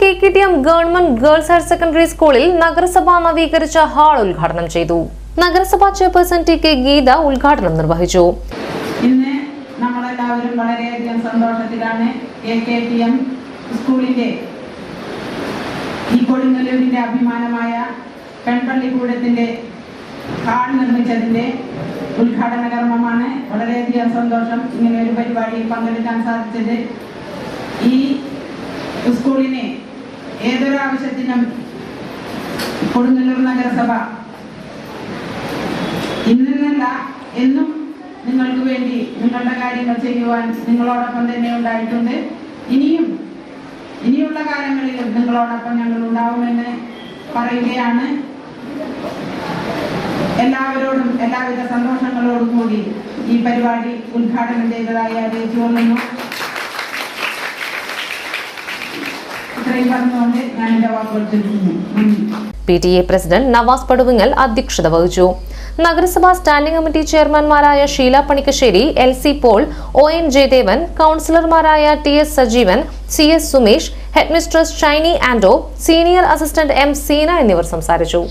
K K T M government girls higher secondary സ്കൂളിൽ നഗരസഭ നവീകരിച്ച ഹാൾ ഉദ്ഘാടനം ചെയ്തു. നഗരസഭാ ചെയർപേഴ്സൺ ടി കെ ഗീത ഉദ്ഘാടനം നിർവഹിച്ചു. ഇന്ന് നമ്മളെല്ലാവരും വളരെയധികം സന്തോഷത്തിലാണ് സ്കൂളിന്റെ ഈ കൊടുങ്ങല്ലൂരിന്റെ അഭിമാനമായ പെൺപള്ളിക്കൂടത്തിന്റെ ഹാൾ നിർമ്മിച്ചതിന്റെ ഉദ്ഘാടന കർമ്മമാണ് വളരെയധികം സന്തോഷം ഇങ്ങനെ ഒരു പരിപാടിയിൽ പങ്കെടുക്കാൻ സാധിച്ചത്. ഈ സ്കൂളിനെ ഏതൊരാവശ്യത്തിനും കൊടുങ്ങല്ലൂർ നഗരസഭ ഇന്നല്ല എന്നും നിങ്ങൾക്ക് വേണ്ടി നിങ്ങളുടെ കാര്യങ്ങൾ ചെയ്യുവാൻ നിങ്ങളോടൊപ്പം തന്നെ ഉണ്ടായിട്ടുണ്ട്. ഇനിയും ഇനിയുള്ള കാലങ്ങളിലും നിങ്ങളോടൊപ്പം ഞങ്ങൾ ഉണ്ടാവുമെന്ന് പറയുകയാണ്. എല്ലാവരോടും എല്ലാവിധ സന്തോഷങ്ങളോടും കൂടി ഈ പരിപാടി ഉദ്ഘാടനം ചെയ്തതായി അറിയിച്ചു കൊള്ളുന്നു P T A president Navas Paduvingal അധ്യക്ഷത വഹിച്ചു. നഗരസഭാ standing committee ചെയർമാൻമാരായ Sheela Panikkassery L C Paul O N Jayadevan കൌൺസിലർമാരായ T S Sajeevan C S Sumesh headmistress Shiny Ando senior assistant M Seena എന്നിവർ സംസാരിച്ചു.